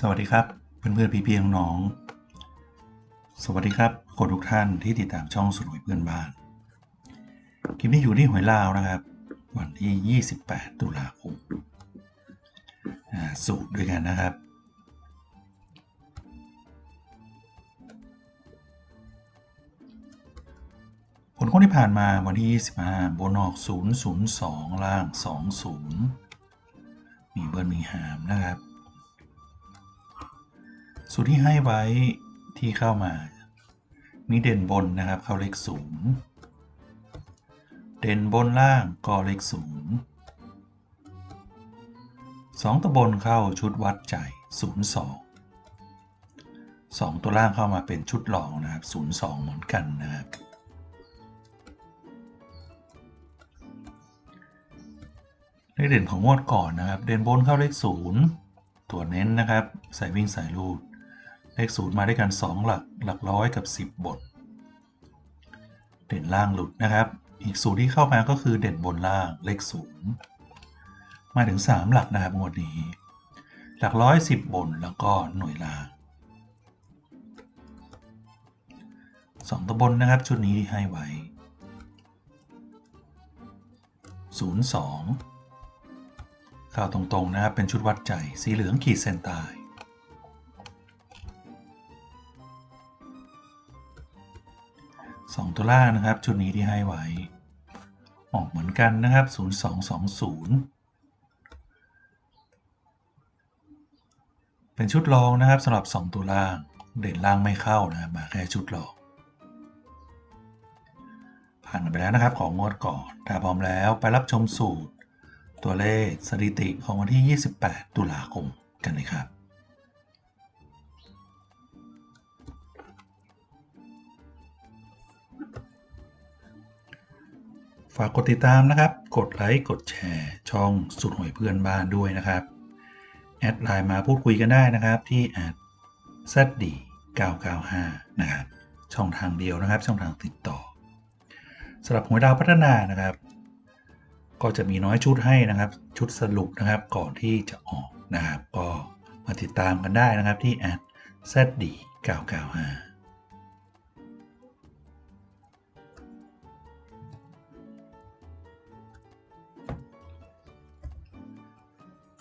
สวัสดีครับเพื่อนเพื่อนพี่พี่น้องสวัสดีครับคนทุกท่านที่ติดตามช่องสุดหวยเพื่อนบ้าน คลิปนี้อยู่ที่หวยลาวนะครับ วันที่ 28 ตุลาคมอ่าสูตรด้วยกันนะครับ ผลข้อที่ผ่านมาวันที่ 25 บนออก 002 ล่าง 20 มีเบิร์นมีหามนะครับ สูตรที่ให้ไว้ที่เข้ามา มีเด่นบนนะครับ เข้าเลขศูนย์เด่นบนล่างก็เลขศูนย์สองตัวบนเข้าชุดวัดใจศูนย์สองสองตัวล่างเข้ามาเป็นชุดรองนะครับศูนย์สองเหมือนกันนะครับเลขเด่นของงวดก่อนนะครับ เด่นบนเข้าเลขศูนย์ตัวเน้นนะครับ ใส่วิ่งใส่รูด เลขศูนย์มาด้วยกัน 2 หลักหลักร้อยกับ 10 บท เด่นล่างหลุดนะครับ อีกสูตรที่เข้ามาก็คือเด่นบนล่างเลขศูนย์มาถึง 3 หลักนะครับงวดนี้ หลักร้อยสิบบนแล้วก็หน่วยล่างสองตัวบนนะครับชุดนี้ที่ให้ไว้ 02ข่าวตรงๆนะครับเป็นชุดวัดใจสีเหลืองขีดเส้นใต้ สองตัวล่างนะครับ ชุดนี้ที่ให้ไว้ ออกเหมือนกันนะครับ 0220 เป็นชุดรองนะครับสำหรับ 2 ตัวล่าง เด่นล่างไม่เข้านะครับมาแค่ชุดรองผ่านไปแล้วนะครับของงวดก่อน ถ้าพร้อมแล้วไปรับชมสูตร ตัวเลขสถิติของวันที่ 28 ตุลาคมกันเลยครับ ฝากกดติดตามนะครับ กดไลค์ กดแชร์ ช่องสุดหวยเพื่อนบ้านด้วยนะครับ แอดไลน์มาพูดคุยกันได้นะครับที่แอด zd 995นะครับ ช่องทางเดียวนะครับ ช่องทางติดต่อสำหรับหวยดาวพัฒนานะครับ ก็จะมีน้อยชุดให้นะครับ ชุดสรุปนะครับก่อนที่จะออกนะครับ ก็มาติดตามกันได้นะครับที่แอด zd 995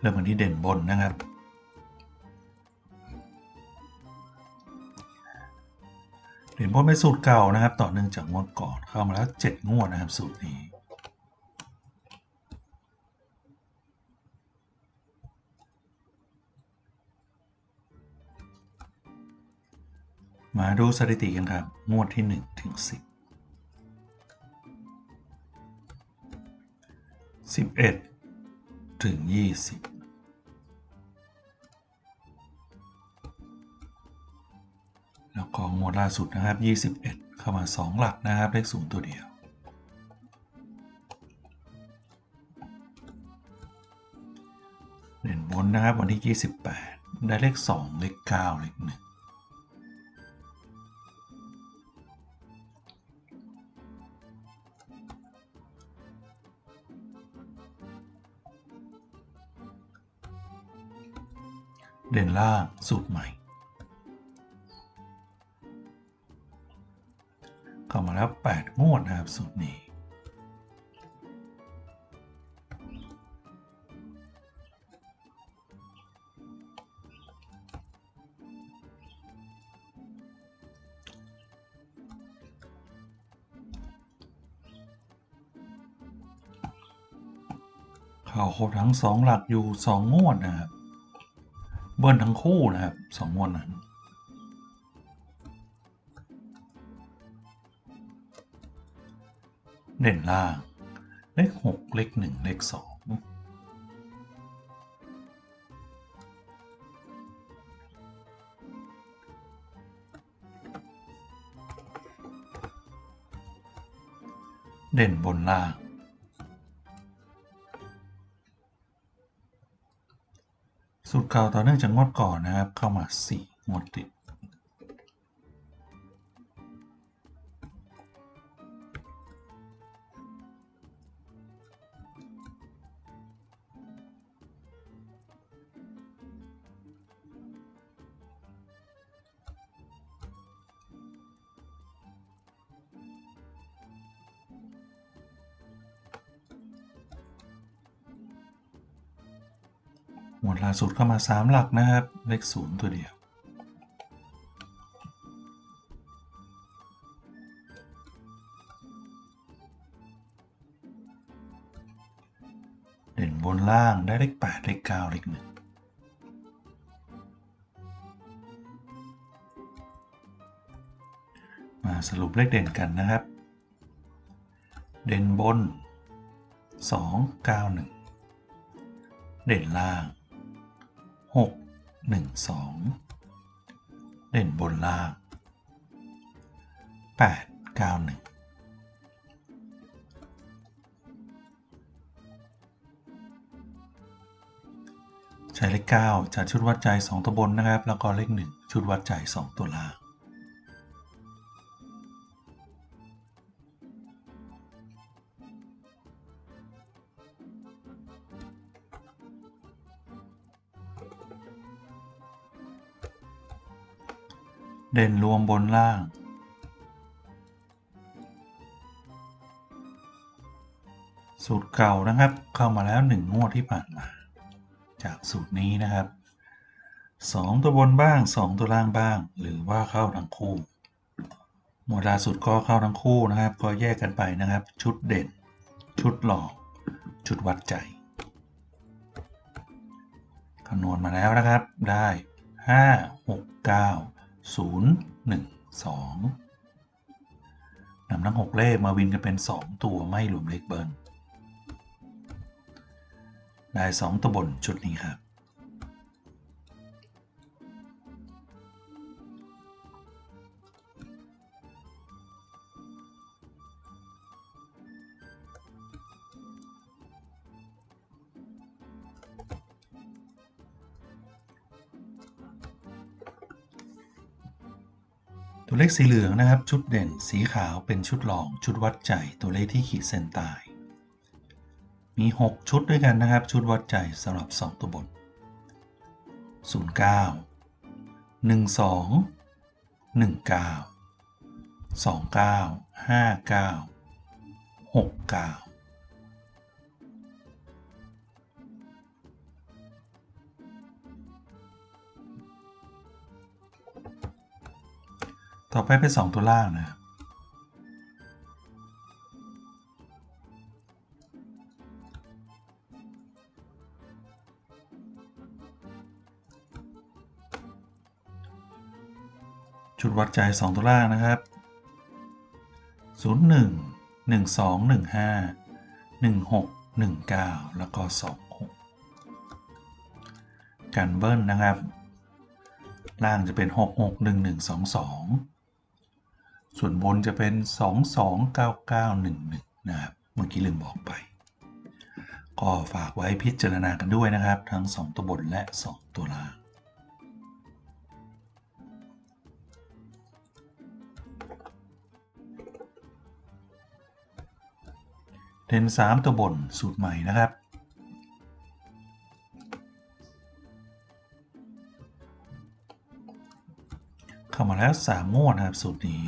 เริ่มกันที่เด่นบนนะครับ เด่นบนเป็นสูตรเก่านะครับ ต่อเนื่องจากงวดก่อนเข้ามาแล้ว 7 งวดนะครับสูตรนี้มาดูสถิติกันครับ งวดที่ 1 ถึง 10 11 ถึง 20 แล้วก็งวดล่าสุดนะครับ 21 เข้ามา 2 หลักนะครับ เลขศูนย์ตัวเดียว เด่นบนนะครับวันที่ 28 ได้เลข 2 เลข 9 เลข 1เด่นล่างสูตรใหม่ามาแล้ว 8 งวดนะครับสูตรนี้ เข้าครบทั้ง 2 หลักอยู่ 2 งวดนะครับ เบิ้ลทั้งคู่นะครับ 2 งวดนั้น เด่นล่าง เลข 6 เลข 1 เลข 2 เด่นบนล่าง สูตรเก่าต่อเนื่องจากงวดก่อนนะครับ เข้ามา 4 งวดติด วดล่าสุดเข้ามา 3 หลักนะครับ เลขศูนย์ตัวเดียว เด่นบนล่างได้เลข 8 เลข 9 เลข 1มาสรุปเลขเด่นกันนะครับ เด่นบน 2 9 1 เด่นล่าง 6 1 2 เด่นบนล่าง 8 9 1ใช้เลข9จัดชุดวัดใจ 2 ตัวบนนะครับ แล้วก็เลข 1 ชุดวัดใจ 2 ตัวล่าง เด่นรวมบนล่างสูตรเก่านะครับ เข้ามาแล้ว 1 งวดที่ผ่านมา จากสูตรนี้นะครับ 2 ตัวบนบ้าง 2 ตัวล่างบ้าง หรือว่าเข้าทั้งคู่หมวดล่าสุดก็เข้าทั้งคู่นะครับ ก็แยกกันไปนะครับ ชุดเด่น ชุดหลอกชุดวัดใจคำนวณมาแล้วนะครับ ได้ 5 6 9 0 1 2นำทั้ง 6 เลขมาวินกันเป็น 2 ตัวไม่รวมเลขเบิร์นได้ 2 ตัวบนชุดนี้ครับ ตัวเลขสีเหลืองนะครับ ชุดเด่นสีขาวเป็นชุดรองชุดวัดใจตัวเลขที่ขีดเส้นใต้มี 6 ชุดด้วยกันนะครับ ชุดวัดใจสำหรับ 2 ตัวบน09 12 19 29 59 69 ต่อไปเป็น 2 ตัวล่างนะครับชุดวัดใจ 2 ตัวล่างนะครับ 01 12 15 16 19 แล้วก็ 26กันเบิ้ลนะครับ ล่างจะเป็น 6 6 1 1 2 2 ส่วนบนจะเป็น 2 2 9 9 1 1 นะครับ เมื่อกี้ลืมบอกไป ก็ฝากไว้พิจารณากันด้วยนะครับ ทั้ง 2 ตัวบนและ 2 ตัวล่างเทน3 ตัวบนสูตรใหม่นะครับเข้ามาแล้ว3งวดนะครับสูตรนี้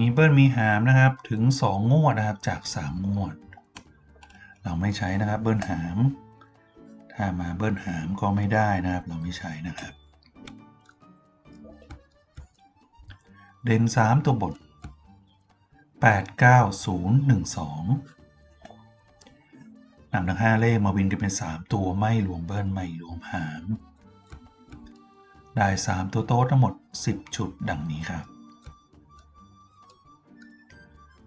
มีเบิ้ลมีหามนะครับถึง 2 งวดนะครับจาก 3 งวด เราไม่ใช้นะครับเบิ้ลหาม ถ้ามาเบิ้ลหามก็ไม่ได้นะครับ เราไม่ใช้นะครับ เด่น 3 ตัวบท 8 9 0 1 2นำทั้ง 5 เลขมาวินกันเป็น 3 ตัวไม่รวมเบิ้ลไม่รวมหาม ได้ 3 ตัวโต๊ะทั้งหมด 10 ชุดดังนี้ครับ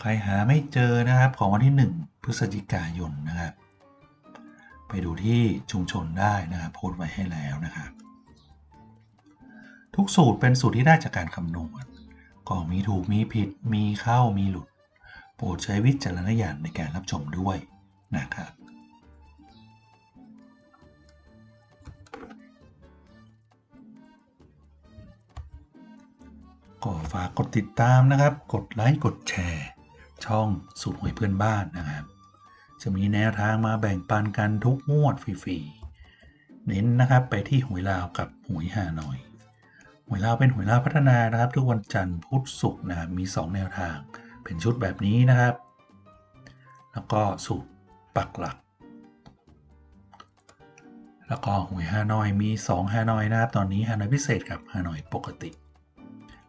ใครหาไม่เจอนะครับของวันที่ 1 พฤศจิกายนนะครับ ไปดูที่ชุมชนได้นะครับโพสต์ไว้ให้แล้วนะครับทุกสูตรเป็นสูตรที่ได้จากการคำนวณก็มีถูกมีผิดมีเข้ามีหลุด โปรดใช้วิจารณญาณในการรับชมด้วยนะครับก็ฝากกดติดตามนะครับ กดไลค์ กดแชร์ ช่องสูตรหวยเพื่อนบ้านนะครับ จะมีแนวทางมาแบ่งปันกันทุกงวดฟรีๆ เน้นนะครับไปที่หวยลาวกับหวยฮานอย หวยลาวเป็นหวยลาวพัฒนานะครับ ทุกวันจันทร์พุธศุกร์นะครับมี 2 แนวทาง เป็นชุดแบบนี้นะครับ แล้วก็สูตรปักหลัก แล้วก็หวยฮานอยมี2ฮานอยนะครับ ตอนนี้ฮานอยพิเศษกับฮานอยปกติ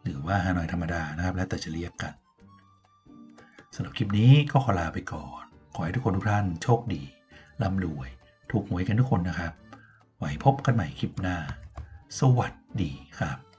หรือว่าฮานอยธรรมดานะครับ แล้วแต่จะเรียกกัน สำหรับคลิปนี้ก็ขอลาไปก่อน ขอให้ทุกคนทุกท่านโชคดีร่ำรวย ถูกหวยกันทุกคนนะครับ ไว้พบกันใหม่คลิปหน้า สวัสดีครับ